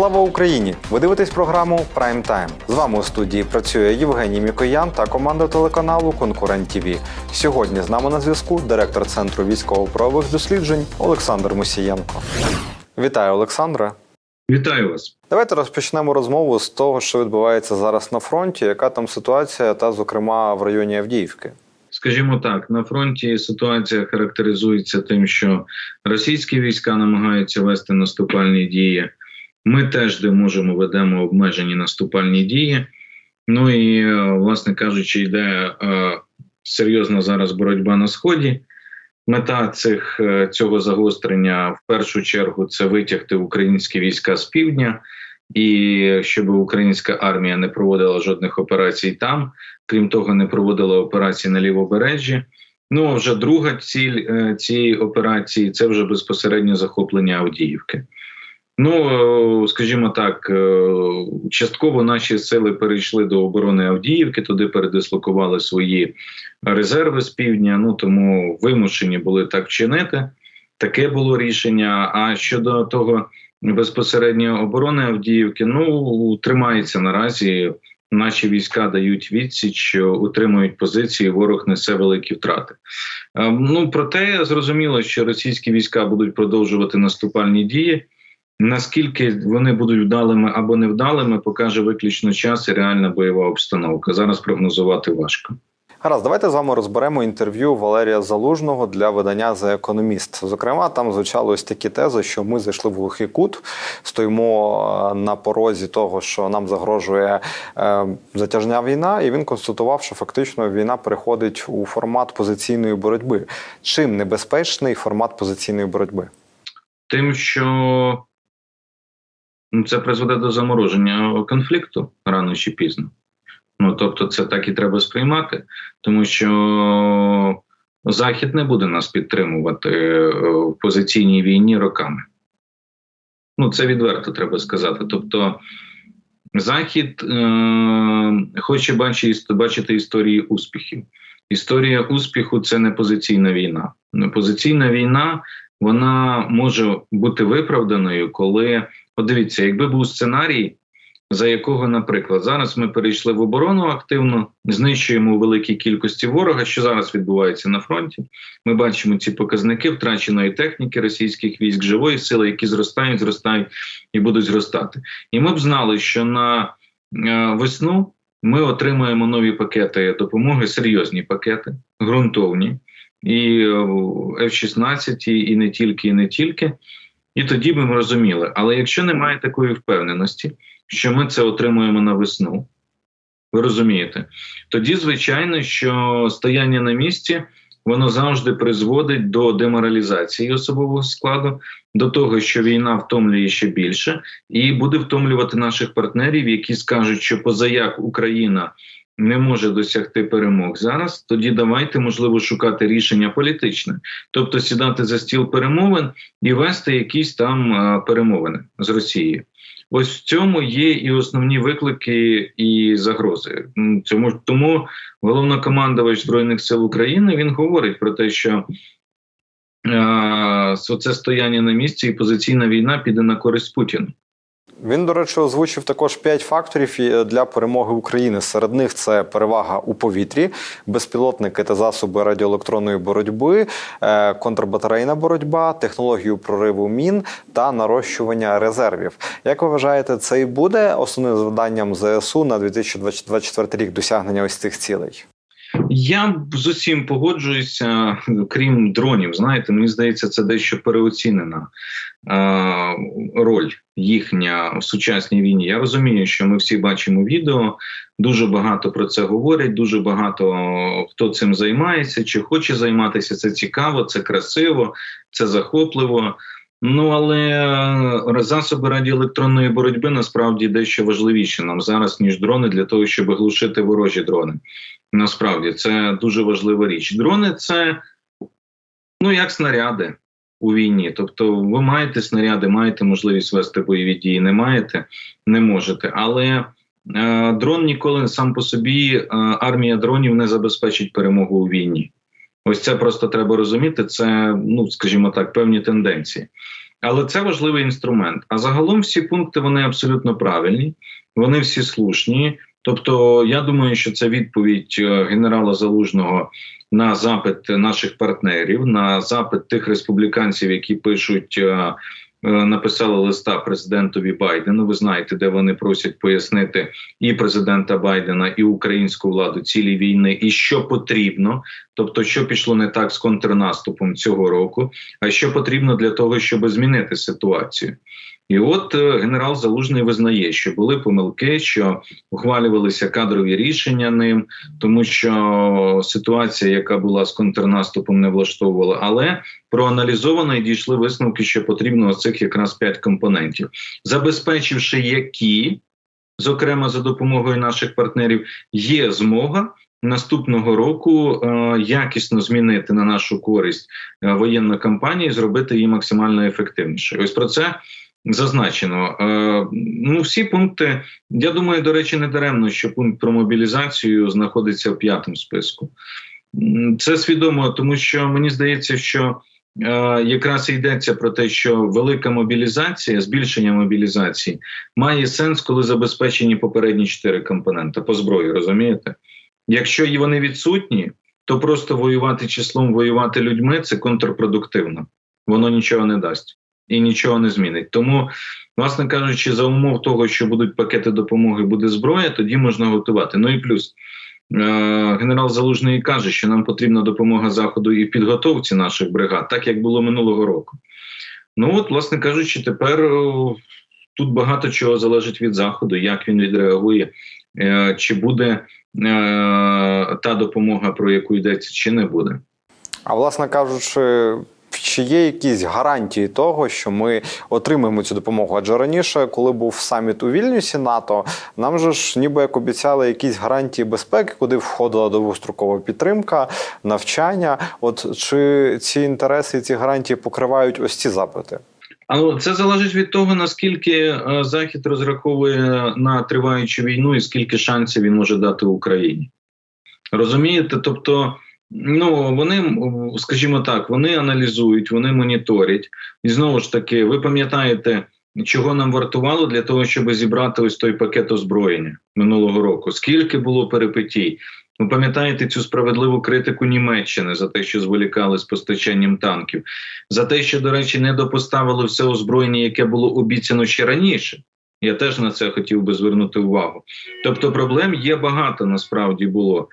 Слава Україні! Ви дивитесь програму Прайм Тайм. З вами у студії працює Євгеній Мікоян та команда телеканалу Конкурент ТВ. Сьогодні з нами на зв'язку директор центру військово-правових досліджень Олександр Мусієнко. Вітаю, Олександре. Вітаю вас. Давайте розпочнемо розмову з того, що відбувається зараз на фронті. Яка там ситуація, та зокрема в районі Авдіївки? Скажімо так, на фронті ситуація характеризується тим, що російські війська намагаються вести наступальні дії. Ми теж, де можемо, ведемо обмежені наступальні дії. Ну і, е, власне кажучи, йде е, серйозна зараз боротьба на сході. Мета цих е, цього загострення в першу чергу це витягти українські війська з півдня, і щоб українська армія не проводила жодних операцій там, крім того, не проводила операції на лівобережжі. Ну а вже друга ціль е, цієї операції це вже безпосередньо захоплення Авдіївки. Ну, е, скажімо так, е, частково наші сили перейшли до оборони Авдіївки, туди передислокували свої резерви з півдня. Ну тому вимушені були так вчинити. Таке було рішення. А щодо того безпосередньо оборони Авдіївки, ну тримається наразі. Наші війська дають відсіч, утримують позиції. Ворог несе великі втрати. Е, ну проте зрозуміло, що російські війська будуть продовжувати наступальні дії. Наскільки вони будуть вдалими або невдалими, покаже виключно час і реальна бойова обстановка. Зараз прогнозувати важко. Гаразд, давайте з вами розберемо інтерв'ю Валерія Залужного для видання за економіст. Зокрема, там звучали ось такі тези, що ми зайшли в глухий кут, стоїмо е, на порозі того, що нам загрожує е, затяжня війна, і він констатував, що фактично війна переходить у формат позиційної боротьби. Чим небезпечний формат позиційної боротьби? Тим, що це призведе до замороження конфлікту рано чи пізно. Ну тобто, це так і треба сприймати, тому що Захід не буде нас підтримувати е, в позиційній війні роками. Ну, це відверто треба сказати. Тобто, Захід е- хоче бачити, бачити історії успіхів. Історія успіху це не позиційна війна. Позиційна війна вона може бути виправданою, коли подивіться, якби був сценарій за якого, наприклад, зараз ми перейшли в оборону активно, знищуємо у великій кількості ворога, що зараз відбувається на фронті. Ми бачимо ці показники втраченої техніки російських військ, живої сили, які зростають, зростають і будуть зростати. І ми б знали, що на е, весну ми отримаємо нові пакети допомоги, серйозні пакети, ґрунтовні і е, F-16, і не тільки, і не тільки. І тоді би ми розуміли. Але якщо немає такої впевненості, що ми це отримуємо на весну, ви розумієте, тоді, звичайно, що стояння на місці воно завжди призводить до деморалізації особового складу, до того, що війна втомлює ще більше, і буде втомлювати наших партнерів, які скажуть, що позаяк Україна. Не може досягти перемог зараз. Тоді давайте можливо шукати рішення політичне, тобто сідати за стіл перемовин і вести якісь там перемовини з Росією. Ось в цьому є і основні виклики і загрози. Цьому тому головнокомандувач збройних сил України він говорить про те, що е, це стояння на місці і позиційна війна піде на користь Путіну. Він, до речі, озвучив також п'ять факторів для перемоги України. Серед них це перевага у повітрі, безпілотники та засоби радіоелектронної боротьби, е, контрбатарейна боротьба, технологію прориву мін та нарощування резервів. Як ви вважаєте, це і буде основним завданням ЗСУ на 2024 рік досягнення ось цих цілей? Я з усім погоджуюся, крім дронів. Знаєте, мені здається, це дещо переоцінена е, роль їхня в сучасній війні. Я розумію, що ми всі бачимо відео, дуже багато про це говорять. Дуже багато хто цим займається чи хоче займатися. Це цікаво, це красиво, це захопливо. Ну але е, засоби радіоелектронної боротьби насправді дещо важливіші нам зараз ніж дрони для того, щоб глушити ворожі дрони. Насправді це дуже важлива річ. Дрони це ну як снаряди у війні. Тобто, ви маєте снаряди, маєте можливість вести бойові дії, не маєте, не можете. Але е, дрон ніколи сам по собі е, армія дронів не забезпечить перемогу у війні. Ось це просто треба розуміти. Це, ну скажімо так, певні тенденції. Але це важливий інструмент. А загалом всі пункти вони абсолютно правильні, вони всі слушні. Тобто, я думаю, що це відповідь е, генерала Залужного на запит наших партнерів, на запит тих республіканців, які пишуть. Е, Написали листа президентові Байдену. Ви знаєте, де вони просять пояснити і президента Байдена, і українську владу цілі війни, і що потрібно, тобто, що пішло не так з контрнаступом цього року, а що потрібно для того, щоб змінити ситуацію. І от е, генерал Залужний визнає, що були помилки, що ухвалювалися кадрові рішення ним, тому що ситуація, яка була з контрнаступом, не влаштовувала. Але проаналізовано і дійшли висновки, що потрібно оцих якраз п'ять компонентів, забезпечивши які, зокрема за допомогою наших партнерів, є змога. Наступного року е, якісно змінити на нашу користь е, воєнну кампанію, і зробити її максимально ефективнішою. Ось про це зазначено. Е, ну, всі пункти. Я думаю, до речі, не даремно, що пункт про мобілізацію знаходиться в п'ятому списку. Це свідомо, тому що мені здається, що е, якраз йдеться про те, що велика мобілізація, збільшення мобілізації має сенс, коли забезпечені попередні чотири компоненти по зброї. Розумієте? Якщо вони відсутні, то просто воювати числом, воювати людьми це контрпродуктивно. Воно нічого не дасть і нічого не змінить. Тому, власне кажучи, за умов того, що будуть пакети допомоги, буде зброя, тоді можна готувати. Ну і плюс. е, Генерал Залужний каже, що нам потрібна допомога заходу і підготовці наших бригад, так як було минулого року. Ну от, власне кажучи, тепер тут багато чого залежить від заходу, як він відреагує, е, чи буде е, та допомога, про яку йдеться, чи не буде. А власне кажучи, чи є якісь гарантії того, що ми отримаємо цю допомогу? Адже раніше, коли був саміт у Вільнюсі НАТО, нам же ж ніби як обіцяли якісь гарантії безпеки, куди входила довгострокова підтримка, навчання. От чи ці інтереси, і ці гарантії покривають ось ці запити? Але це залежить від того, наскільки е, Захід розраховує на триваючу війну і скільки шансів він може дати Україні. Розумієте? Тобто, ну вони, скажімо так, вони аналізують, вони моніторять. І знову ж таки, ви пам'ятаєте, чого нам вартувало для того, щоб зібрати ось той пакет озброєння минулого року? Скільки було перипетій? Ви пам'ятаєте цю справедливу критику Німеччини за те, що зволікали з постачанням танків, за те, що, до речі, не допоставили все озброєння, яке було обіцяно ще раніше. Я теж на це хотів би звернути увагу. Тобто, проблем є багато насправді було.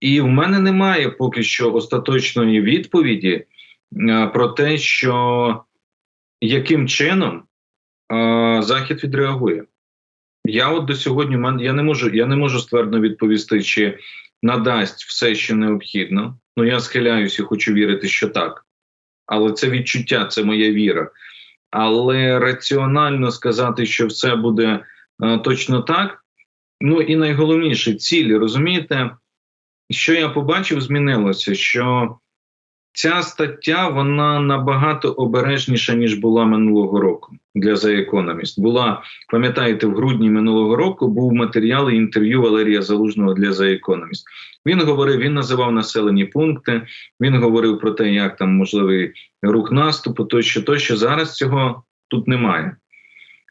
І в мене немає поки що остаточної відповіді е, про те, що яким чином е, Захід відреагує. Я от до сьогодні я не можу, я не можу ствердно відповісти, чи надасть все, що необхідно. Ну я схиляюся і хочу вірити, що так. Але це відчуття, це моя віра. Але раціонально сказати, що все буде е, точно так. Ну і найголовніше цілі, розумієте, що я побачив, змінилося, що ця стаття вона набагато обережніша, ніж була минулого року для The Economist. Була, пам'ятаєте, в грудні минулого року був матеріал і інтерв'ю Валерія Залужного для The Economist. Він говорив, він називав населені пункти, він говорив про те, як там можливий рух наступу, тощо, тощо. Зараз цього тут немає.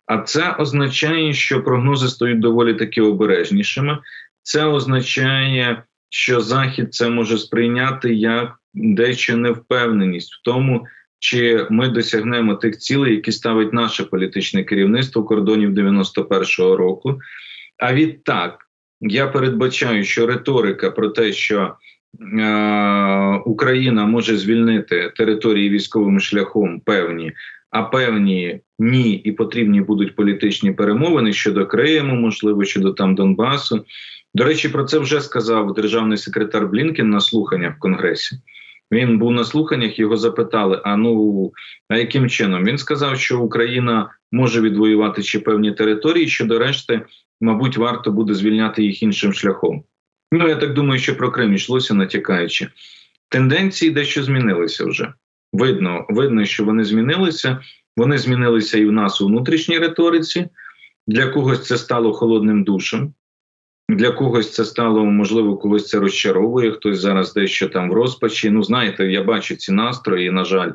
А це означає, що прогнози стають доволі таки обережнішими. Це означає, що Захід це може сприйняти як дещо невпевненість в тому, чи ми досягнемо тих цілей, які ставить наше політичне керівництво кордонів 91-го року. А відтак я передбачаю, що риторика про те, що е, Україна може звільнити території військовим шляхом певні, а певні ні, і потрібні будуть політичні перемовини щодо Криму, можливо, щодо там Донбасу. До речі, про це вже сказав державний секретар Блінкен на слуханнях в Конгресі. Він був на слуханнях, його запитали: а ну а яким чином? Він сказав, що Україна може відвоювати ще певні території, що до решти, мабуть, варто буде звільняти їх іншим шляхом. Ну я так думаю, що про Крим йшлося натякаючи. Тенденції дещо змінилися вже. Видно, видно, що вони змінилися. Вони змінилися і в нас у внутрішній риториці. Для когось це стало холодним душем. Для когось це стало можливо, когось це розчаровує, хтось зараз дещо там в розпачі. Ну, знаєте, я бачу ці настрої, на жаль.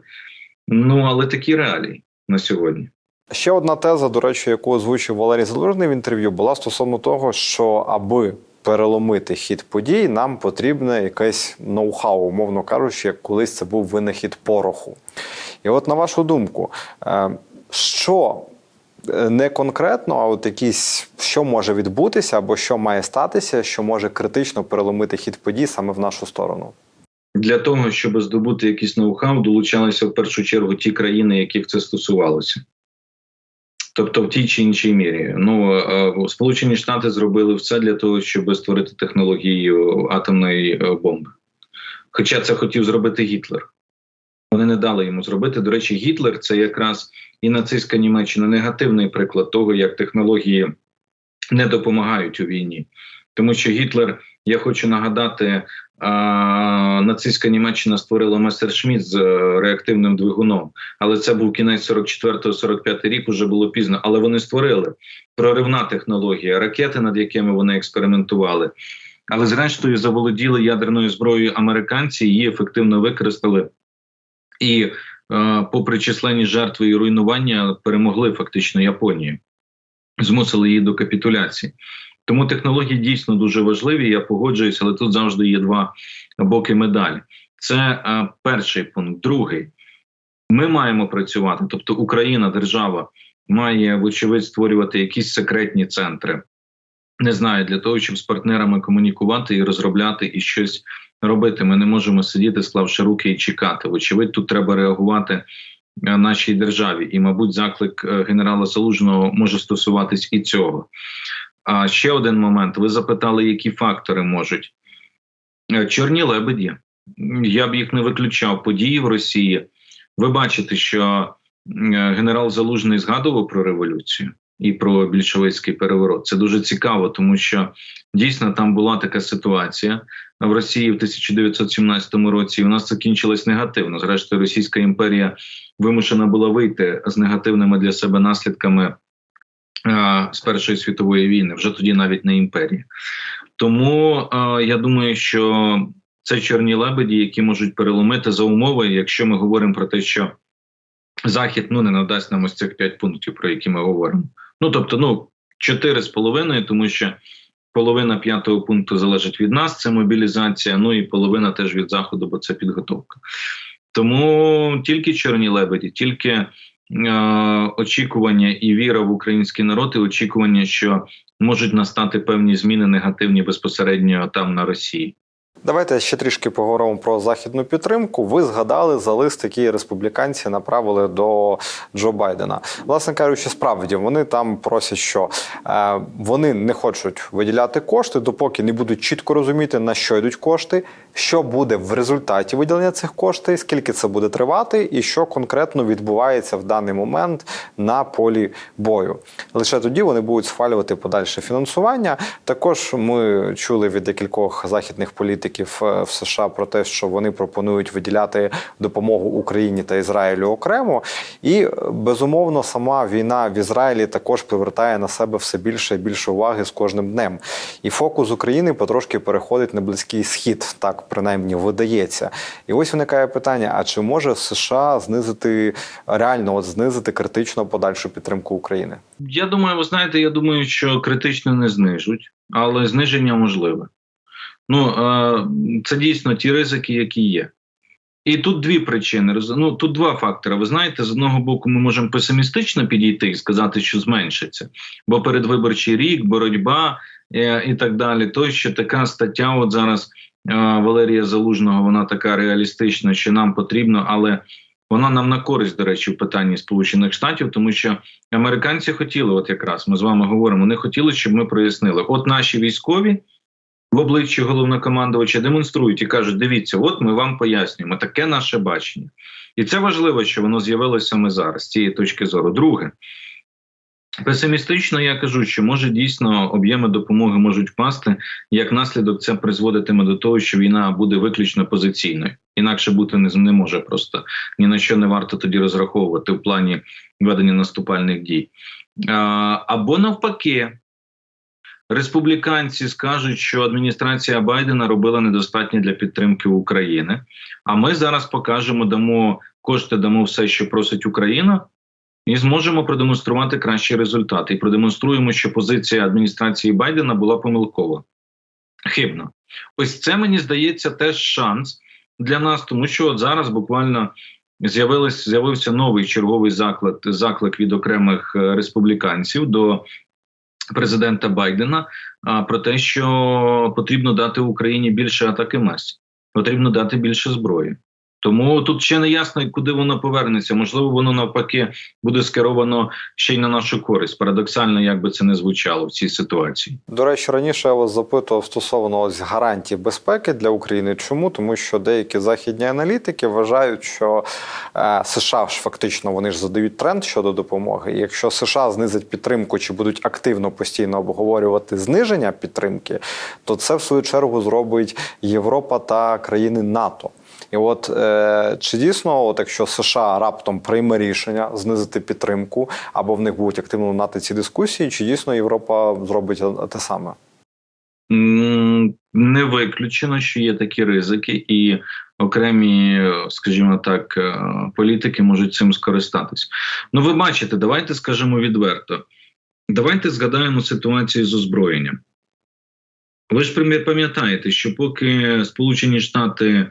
Ну, але такі реалії. на сьогодні. Ще одна теза, до речі, яку озвучив Валерій Залужний в інтерв'ю, була стосовно того, що аби переломити хід подій, нам потрібне якесь ноу-хау, умовно кажучи, як колись це був винахід пороху. І от на вашу думку, е, що не конкретно, а от якісь, що може відбутися або що має статися, що може критично переломити хід подій саме в нашу сторону? Для того, щоб здобути якийсь ноу-хау, долучалися в першу чергу ті країни, яких це стосувалося. Тобто в тій чи іншій мірі. Ну е, Сполучені Штати зробили все для того, щоб створити технологію атомної е, бомби. Хоча це хотів зробити Гітлер. Вони не дали йому зробити. До речі, Гітлер це якраз і нацистська Німеччина негативний приклад того, як технології не допомагають у війні. Тому що Гітлер, я хочу нагадати, нацистська Німеччина створила Месершміт з е, реактивним двигуном, але це був кінець 44-45 рік, уже було пізно. Але вони створили проривна технологія, ракети, над якими вони експериментували. Але зрештою заволоділи ядерною зброєю американці, її ефективно використали і, е, попри численні жертви і руйнування, перемогли фактично Японію, змусили її до капітуляції. Тому технології дійсно дуже важливі. Я погоджуюся, але тут завжди є два боки медалі. Це е, перший пункт. Другий, ми маємо працювати. Тобто, Україна, держава, має вочевидь створювати якісь секретні центри. Не знаю, для того, щоб з партнерами комунікувати і розробляти і щось робити. Ми не можемо сидіти, склавши руки і чекати. Вочевидь, тут треба реагувати е, нашій державі. І, мабуть, заклик е, генерала Залужного може стосуватись і цього. А ще один момент: ви запитали, які фактори можуть Е, чорні лебеді. Я б їх не виключав. Події в Росії. Ви бачите, що генерал Залужний згадував про революцію і про більшовицький переворот. Це дуже цікаво, тому що дійсно там була така ситуація в Росії в 1917 році. і нас закінчилось негативно. Зрештою, Російська імперія вимушена була вийти з негативними для себе наслідками з Першої світової війни, вже тоді навіть не імперія. Тому я думаю, що це чорні лебеді, які можуть переломити за умови, якщо ми говоримо про те, що Захід ну не надасть нам ось цих п'ять пунктів, про які ми говоримо. Ну тобто, ну чотири з половиною, тому що половина п'ятого пункту залежить від нас, це мобілізація. Ну і половина теж від заходу, бо це підготовка. Тому тільки чорні лебеді, тільки е, очікування і віра в український народ, і очікування, що можуть настати певні зміни негативні безпосередньо там на Росії. Давайте ще трішки поговоримо про західну підтримку. Ви згадали за лист, який республіканці направили до Джо Байдена. Власне кажучи, справді вони там просять, що е, вони не хочуть виділяти кошти, допоки не будуть чітко розуміти, на що йдуть кошти, що буде в результаті виділення цих коштів, скільки це буде тривати, і що конкретно відбувається в даний момент на полі бою. Лише тоді вони будуть схвалювати подальше фінансування. Також ми чули від декількох західних політиків в США про те, що вони пропонують виділяти допомогу Україні та Ізраїлю окремо. І безумовно, сама війна в Ізраїлі також привертає на себе все більше і більше уваги з кожним днем. І фокус України потрошки переходить на близький схід, так принаймні видається. І ось виникає питання: а чи може США знизити реально от знизити критично подальшу підтримку України? Я думаю, ви знаєте, я думаю, що критично не знижуть, але зниження можливе. Ну е, це дійсно ті ризики, які є. І тут дві причини. Ну, тут два фактори. Ви знаєте, з одного боку, ми можемо песимістично підійти і сказати, що зменшиться, бо передвиборчий рік, боротьба е, і так далі. То що така стаття, от зараз е, Валерія Залужного, вона така реалістична, що нам потрібно, але вона нам на користь, до речі, в питанні Сполучених Штатів, тому що американці хотіли, от якраз ми з вами говоримо, вони хотіли, щоб ми прояснили, от наші військові в обличчі головнокомандувача демонструють і кажуть: дивіться, от ми вам пояснюємо таке наше бачення, і це важливо, що воно з'явилося саме зараз з цієї точки зору. Друге. Песимістично я кажу, що може дійсно об'єми допомоги можуть впасти. Як наслідок, це призводитиме до того, що війна буде виключно позиційною, інакше бути не, не може просто ні на що не варто тоді розраховувати в плані ведення наступальних дій. Або навпаки, республіканці скажуть, що адміністрація Байдена робила недостатньо для підтримки України. А ми зараз покажемо, дамо кошти, дамо все, що просить Україна. і зможемо продемонструвати кращі результати. І продемонструємо, що позиція адміністрації Байдена була помилкова, хибна. Ось це мені здається теж шанс для нас, тому що от зараз буквально з'явилось з'явився новий черговий заклик, заклик від окремих е, республіканців до президента Байдена про те, що потрібно дати Україні більше атаки масів, потрібно дати більше зброї. Тому тут ще не ясно, куди воно повернеться. Можливо, воно навпаки буде скеровано ще й на нашу користь. Парадоксально, як би це не звучало в цій ситуації. До речі, раніше я вас запитував стосовно ось гарантій безпеки для України. Чому? Тому що деякі західні аналітики вважають, що е, США ж фактично вони ж задають тренд щодо допомоги. І якщо США знизить підтримку чи будуть активно постійно обговорювати зниження підтримки, то це в свою чергу зробить Європа та країни НАТО. І от е, чи дійсно, от якщо США раптом прийме рішення знизити підтримку, або в них будуть активно лунати ці дискусії, чи дійсно Європа зробить те саме? Не виключено, що є такі ризики, і окремі, скажімо так, е, політики можуть цим скористатись. Ну, ви бачите, давайте скажемо відверто. Давайте згадаємо ситуацію з озброєнням. Ви ж пам'ятаєте, що поки Сполучені Штати е,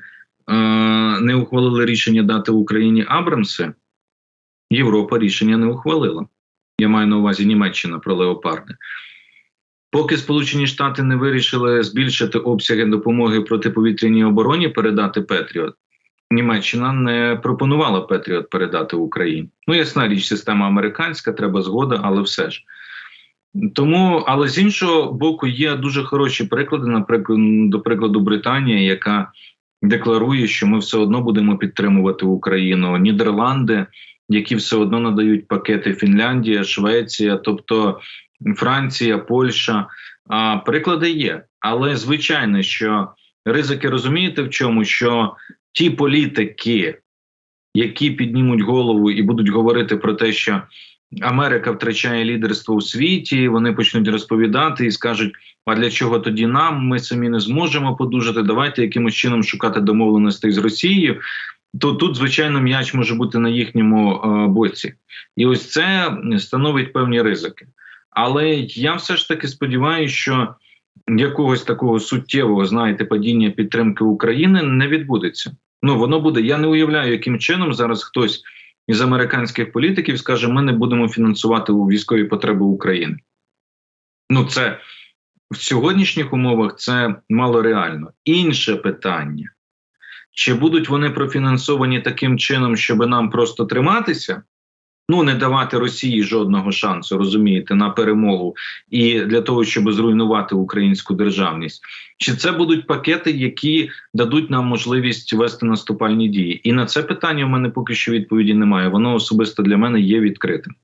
не ухвалили рішення дати Україні Абрамси, Європа рішення не ухвалила. Я маю на увазі Німеччина про леопарди. Поки Сполучені Штати не вирішили збільшити обсяги допомоги протиповітряній обороні, передати Петріот, Німеччина не пропонувала Петріот передати Україні. Ну, ясна річ, система американська, треба згода, але все ж. Тому, але з іншого боку, є дуже хороші приклади, наприклад, до прикладу, Британія, яка декларує, що ми все одно будемо підтримувати Україну, Нідерланди, які все одно надають пакети Фінляндія, Швеція, тобто Франція, Польща. А, Приклади є, але звичайно, що ризики розумієте в чому? Що ті політики, які піднімуть голову і будуть говорити про те, що Америка втрачає лідерство у світі, вони почнуть розповідати і скажуть: а для чого тоді нам? Ми самі не зможемо подужати. Давайте якимось чином шукати домовленостей з Росією. То тут, звичайно, м'яч може бути на їхньому е, боці, і ось це становить певні ризики. Але я все ж таки сподіваюся, що якогось такого суттєвого, знаєте, падіння підтримки України не відбудеться. Ну воно буде. Я не уявляю, яким чином зараз хтось із американських політиків скаже: ми не будемо фінансувати військові потреби України. Ну, це в сьогоднішніх умовах це мало реально. Інше питання: чи будуть вони профінансовані таким чином, щоб нам просто триматися? Ну, не давати Росії жодного шансу, розумієте, на перемогу і для того, щоб зруйнувати українську державність, чи це будуть пакети, які дадуть нам можливість вести наступальні дії? І на це питання в мене поки що відповіді немає. Воно особисто для мене є відкритим.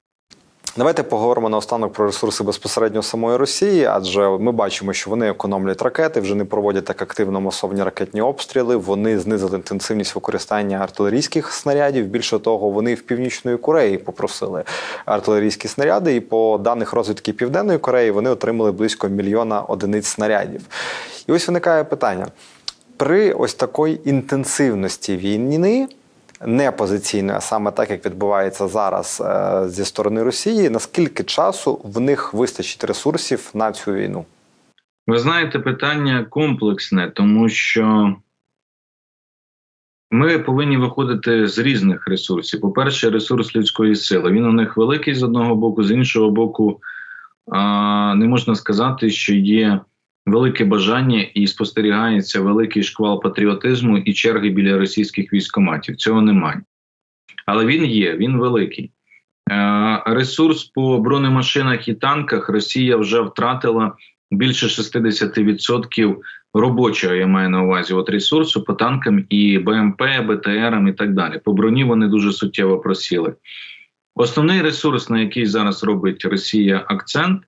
Давайте поговоримо наостанок про ресурси безпосередньо самої Росії, адже ми бачимо, що вони економлять ракети, вже не проводять так активно масовні ракетні обстріли. Вони знизили інтенсивність використання артилерійських снарядів. Більше того, вони в північної Кореї попросили артилерійські снаряди. І по даних розвідки Південної Кореї вони отримали близько мільйона одиниць снарядів. І ось виникає питання: при ось такої інтенсивності війни не позиційно, а саме так, як відбувається зараз е, зі сторони Росії. Наскільки часу в них вистачить ресурсів на цю війну? Ви знаєте, питання комплексне, тому що ми повинні виходити з різних ресурсів. По-перше, ресурс людської сили. Він у них великий з одного боку, з іншого боку, не можна сказати, що є велике бажання і спостерігається великий шквал патріотизму і черги біля російських військоматів. Цього немає. Але він є, він великий. Е, Ресурс по бронемашинах і танках Росія вже втратила більше 60% робочого, я маю на увазі, от ресурсу по танкам і БМП, БТРам і так далі. По броні вони дуже суттєво просіли. Основний ресурс, на який зараз робить Росія акцент,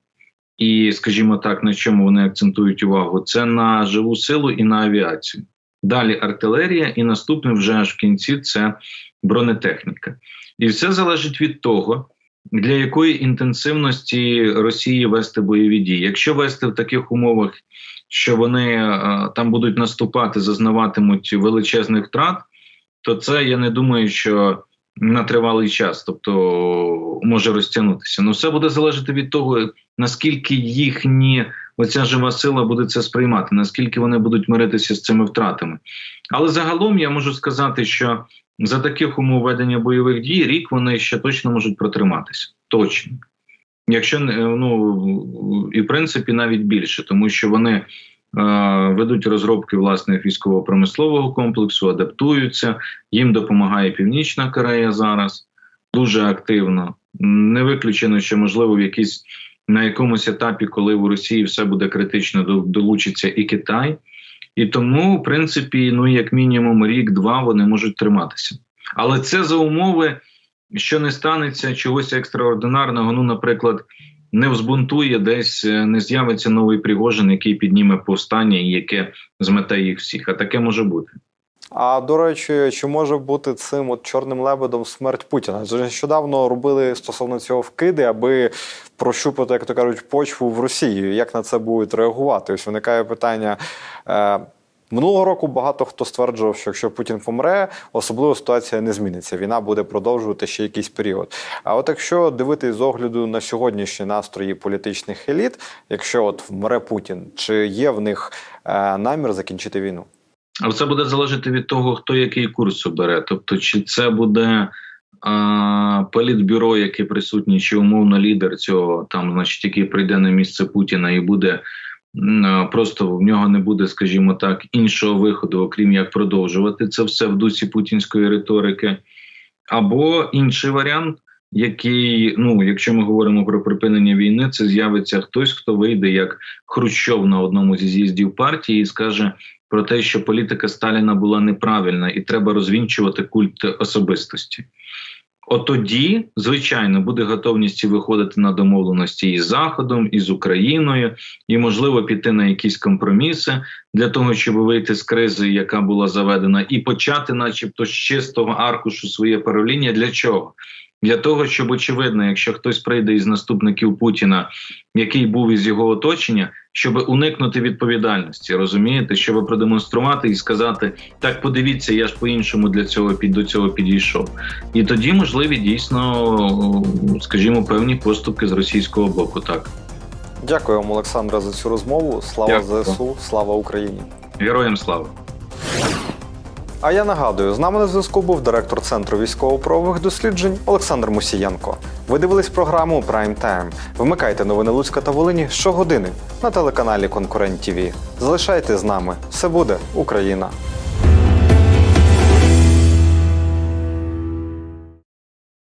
і, скажімо так, на чому вони акцентують увагу, це на живу силу і на авіацію. Далі артилерія, і наступне вже аж в кінці це бронетехніка. І все залежить від того, для якої інтенсивності Росії вести бойові дії. Якщо вести в таких умовах, що вони е, там будуть наступати, зазнаватимуть величезних втрат, то це я не думаю, що на тривалий час, тобто може розтягнутися. Ну, все буде залежати від того, наскільки їхні оця жива сила буде це сприймати, наскільки вони будуть миритися з цими втратами. Але загалом я можу сказати, що за таких умов ведення бойових дій рік вони ще точно можуть протриматися. Точно. Якщо не ну і в принципі навіть більше, тому що вони е, ведуть розробки власне військово-промислового комплексу, адаптуються, їм допомагає Північна Корея зараз дуже активно. Не виключено, що можливо в якійсь на якомусь етапі, коли в Росії все буде критично, долучиться і Китай. І тому, в принципі, ну як мінімум рік-два вони можуть триматися. Але це за умови, що не станеться чогось екстраординарного. Ну, наприклад, не взбунтує десь, е, не з'явиться новий Пригожин, який підніме повстання і яке змете їх всіх. А таке може бути. А до речі, чи може бути цим от чорним лебедом смерть Путіна? Нещодавно робили стосовно цього вкиди, аби прощупати, як то кажуть, почву в Росії. Як на це будуть реагувати? Ось виникає питання. Е, Минулого року багато хто стверджував, що якщо Путін помре, особливо ситуація не зміниться. Війна буде продовжувати ще якийсь період. А от якщо дивитись з огляду на сьогоднішні настрої політичних еліт, якщо от вмре Путін, чи є в них е, намір закінчити війну? Але це буде залежати від того, хто який курс обере. Тобто, чи це буде а, політбюро, яке присутній, чи умовно лідер цього, там, значить, який прийде на місце Путіна і буде а, просто в нього не буде, скажімо так, іншого виходу, окрім як продовжувати це все в дусі путінської риторики. Або інший варіант, який, ну, якщо ми говоримо про припинення війни, це з'явиться хтось, хто вийде як Хрущов на одному зі з'їздів партії і скаже про те, що політика Сталіна була неправильна, і треба розвінчувати культ особистості. От тоді, звичайно, буде готовність виходити на домовленості із Заходом, і з Україною, і можливо піти на якісь компроміси для того, щоб вийти з кризи, яка була заведена, і почати, начебто, з чистого аркушу своє правління. Для чого? Для того, щоб очевидно, якщо хтось прийде із наступників Путіна, який був із його оточення, щоб уникнути відповідальності, розумієте, щоб продемонструвати і сказати: так, подивіться, я ж по-іншому для цього під до цього підійшов. І тоді можливі дійсно, скажімо, певні поступки з російського боку. Так, Дякую вам, Олександре, за цю розмову. Слава Дякую. ЗСУ, слава Україні. героям слава. А я нагадую, з нами на зв'язку був директор Центру військово-правових досліджень Олександр Мусієнко. Ви дивились програму Прайм Тайм. Вмикайте новини Луцька та Волині щогодини на телеканалі Конкурент ТІВІ. Залишайте з нами. Все буде Україна.